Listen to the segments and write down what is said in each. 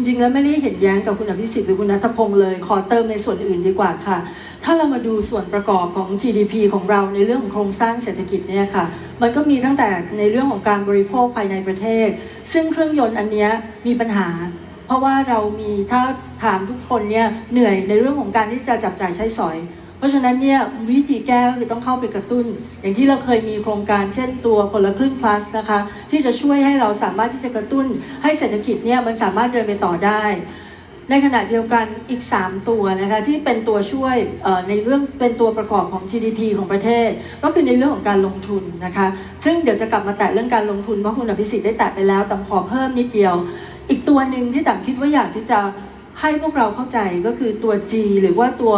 จริงๆแล้วไม่ได้เห็นแย้งกับคุณอภิสิทธิ์หรือคุณนัทพงศ์เลย ขอเติมในส่วนอื่นดีกว่าค่ะ ถ้าเรามาดูส่วนประกอบของ GDP ของเราในเรื่องของโครงสร้างเศรษฐกิจเนี่ยค่ะ มันก็มีตั้งแต่ในเรื่องของการบริโภคภายในประเทศ ซึ่งเครื่องยนต์อันนี้มีปัญหา เพราะว่าเรามีถ้าถามทุกคนเนี่ยเหนื่อยในเรื่องของการที่จะจับจ่ายใช้สอย เพราะฉะนั้นเนี่ยวิธีแก้ก็คือต้องเข้าไปกระตุ้น อย่างที่เราเคยมีโครงการเช่นตัวคนละครึ่ง plus นะคะ ที่จะช่วยให้เราสามารถที่จะกระตุ้น ให้เศรษฐกิจเนี่ยมันสามารถเดินไปต่อได้ ในขณะเดียวกันอีก 3 ตัวนะคะที่เป็นตัวช่วยในเรื่องเป็นตัวประกอบของ GDP ของประเทศ ก็คือในเรื่องของการลงทุนนะคะซึ่งเดี๋ยวจะกลับมาแตะเรื่องการลงทุนเพราะคุณอภิสิทธิ์ได้แตะไปแล้วแต่ขอเพิ่มนิดเดียว อีกตัวหนึ่งที่ต่างคิดว่าอยากที่จะให้พวกเราเข้าใจก็คือตัว G หรือว่าตัว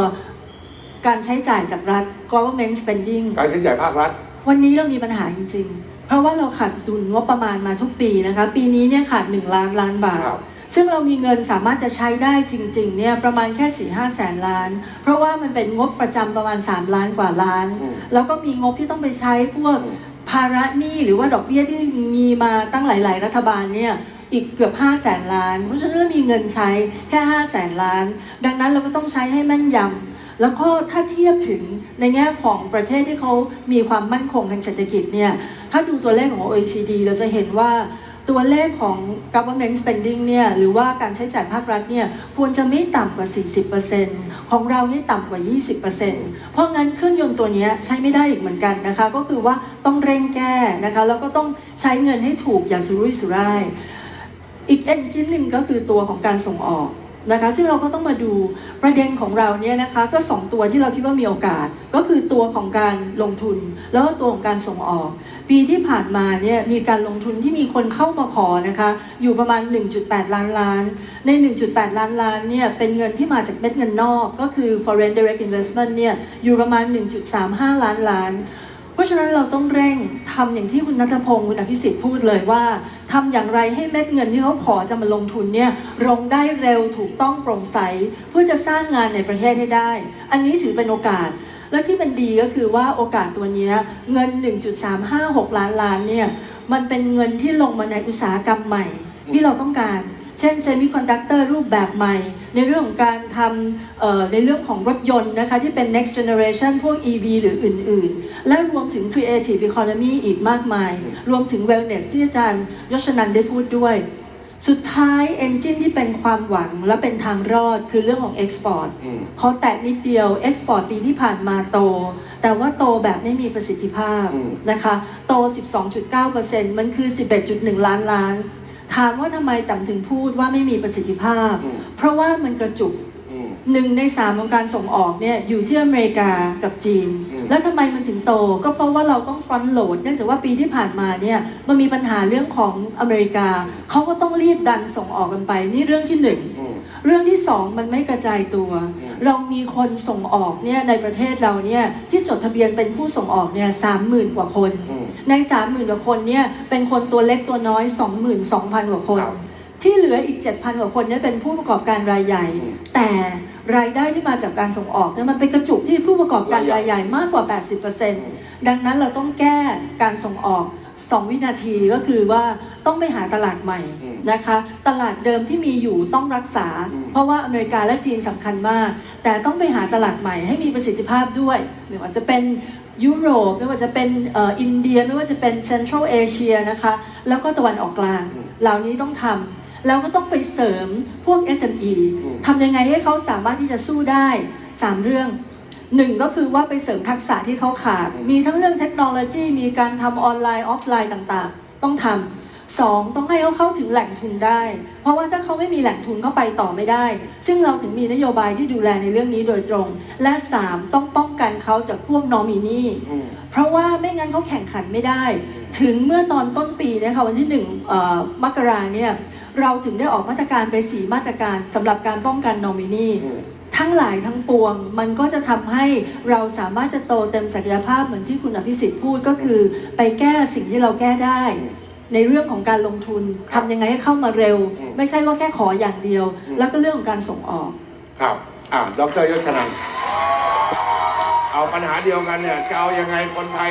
การใช้จ่ายจากรัฐ government spending การใช้จ่ายภาครัฐ วันนี้เรามีปัญหาจริง ๆ เพราะว่าเราขาดดุลงบประมาณมาทุกปีนะคะ ปีนี้เนี่ยขาด 1 ล้านล้านบาทครับซึ่งเรามีเงินสามารถจะใช้ได้จริงๆเนี่ยประมาณแค่4ี่ห้าแสนล้าน เพราะว่ามันเป็นงบประจำประมาณ 3 ล้านกว่าล้านอืมแล้วก็มีงบที่ต้องไปใช้พวกอืมภาระหนี้หรือว่าดอกเบี้ยที่มีมาตั้งหลาย ๆ รัฐบาลเนี่ยอีกเกือบ5 0 0แสนล้าน เพราะฉะนั้นเรามีเงินใช้แค่ 5 0 0แสนล้าน ดังนั้นเราก็ต้องใช้ให้แม่นยำ แล้วก็ถ้าเทียบถึงในแง่ของประเทศที่เขามีความมั่นคงทางเศรษฐกิจเนี่ย ถ้าดูตัวเลขของ OECD เราจะเห็นว่าตัวเลขของ government spending เนี่ยหรือว่าการใช้จ่ายภาครัฐเนี่ยควรจะไม่ต่ำกว่า 40%ของเราไม่ต่ำกว่า 20%เพราะงั้นเครื่องยนต์ตัวนี้ใช้ไม่ได้อีกเหมือนกันนะคะ ก็คือว่าต้องเร่งแก้นะคะแล้วก็ต้องใช้เงินให้ถูกอย่าสุรุ่ยสุร่าย อีกเอนจินหนึ่งก็คือตัวของการส่งออก นะคะซึ่งเราก็ต้องมาดูประเด็นของเราเนี่ยนะคะก็สองตัวที่เราคิดว่ามีโอกาส ก็คือตัวของการลงทุน แล้วก็ตัวของการส่งออก ปีที่ผ่านมาเนี่ยมีการลงทุนที่มีคนเข้ามาขอนะคะอยู่ประมาณ 1.8 ล้านล้าน ใน 1.8 ล้านล้านเนี่ยเป็นเงินที่มาจากเม็ดเงินนอก ก็คือ foreign direct investment เนี่ยอยู่ประมาณ 1.35 ล้านล้าน เพราะฉะนั้นเราต้องเร่งทำอย่างที่คุณนัทพงศ์คุณอภิสิทธิ์พูดเลยว่าทำอย่างไรให้เม็ดเงินที่เขาขอจะมาลงทุนเนี่ยลงได้เร็วถูกต้องโปร่งใส เพื่อจะสร้างงานในประเทศให้ได้ อันนี้ถือเป็นโอกาส และที่เป็นดีก็คือว่าโอกาสตัวเนี้ยเงิน 1.356 ล้านล้านเนี่ยมันเป็นเงินที่ลงมาในอุตสาหกรรมใหม่ที่เราต้องการ เช่นเซมิคอนดักเตอร์รูปแบบใหม่ ในเรื่องของการทำเอ่อในเรื่องของรถยนต์นะคะที่เป็น next generation พวก EV หรืออื่นๆ และรวมถึง creative economy อีกมากมาย รวมถึง wellness ที่อาจารย์ยศนันท์ได้พูดด้วย สุดท้าย engine ที่เป็นความหวังและเป็นทางรอดคือเรื่องของ export อืมเขาแตะนิดเดียว export ปีที่ผ่านมาโต แต่ว่าโตแบบไม่มีประสิทธิภาพอืมนะคะ โต 12.9%มันคือ 11.1 ล้านล้าน ถามว่าทำไมต่ำถึงพูดว่าไม่มีประสิทธิภาพอืมเพราะว่ามันกระจุกอืมหนึ่งในสามของการส่งออกเนี่ยอยู่ที่อเมริกากับจีนอืมแล้วทำไมมันถึงโต ก็เพราะว่าเราต้องฟอนโหลดเนื่องจากว่าปีที่ผ่านมาเนี่ยมันมีปัญหาเรื่องของอเมริกาเขาก็ต้องรีบดันส่งออกกันไป นี่เรื่องที่หนึ่งอืม เรื่องที่สองมันไม่กระจายตัวอืมเรามีคนส่งออกเนี่ยในประเทศเราเนี่ยที่จดทะเบียนเป็นผู้ส่งออกเนี่ยสามหมื่นกว่าคนอืมในสามหมื่นกว่าคนเนี่ยเป็นคนตัวเล็กตัวน้อยสองหมื่นสองพันกว่าคนครับที่เหลืออีก7,000กว่าคนเนี่ยเป็นผู้ประกอบการรายใหญ่อืมแต่รายได้ที่มาจากการส่งออกเนี่ยมันไปกระจุกที่ผู้ประกอบการรารายยใหใหญ่ญ่มากกว่า 80%ดังนั้นเราต้องแก้การส่งออก 2 วินาทีก็คือว่าต้องไปหาตลาดใหม่อืมนะคะ ตลาดเดิมที่มีอยู่ต้องรักษาอืมเพราะว่าอเมริกาและจีนสำคัญมาก แต่ต้องไปหาตลาดใหม่ให้มีประสิทธิภาพด้วยไม่ว่าจะเป็นยุโรปไม่ว่าจะเป็นเอ่ออินเดียไม่ว่าจะเป็นเซ็นทรัลเอเชียนะคะแล้วก็ตะวันออกกลางอืมเหล่านี้ต้องทำแล้วก็ต้องไปเสริมพวก SME อืมทำยังไงให้เขาสามารถที่จะสู้ได้ 3 เรื่อง หนึ่งก็คือว่าไปเสริมทักษะที่เขาขาด มีทั้งเรื่องเทคโนโลยี มีการทำออนไลน์ออฟไลน์ต่างๆ ต้องทำสองต้องให้เขาเข้าถึงแหล่งทุนได้ เพราะว่าถ้าเขาไม่มีแหล่งทุนเข้าไปต่อไม่ได้ ซึ่งเราถึงมีนโยบายที่ดูแลในเรื่องนี้โดยตรง และสามต้องป้องกันเขาจากพวกนอมินีเพราะว่าไม่งั้นเขาแข่งขันไม่ได้ ถึงเมื่อตอนต้นปีเนะคะวันที่หนึ่งมกราเนี่ยเราถึงได้ออกมาตรการไปสีมาตรการสำหรับการป้องกันนอมินี ทั้งหลายทั้งปวง มันก็จะทำให้เราสามารถจะโตเต็มศักยภาพเหมือนที่คุณอภิสิทธิ์พูดก็คือ ไปแก้สิ่งที่เราแก้ได้ ในเรื่องของการลงทุนทำยังไงให้เข้ามาเร็วอืมไม่ใช่ว่าแค่ขออย่างเดียวอืมแล้วก็เรื่องของการส่งออก ครับอ่าดรยศนันท์เอาปัญหาเดียวกันเนี่ยจะเอายังไงคนไทย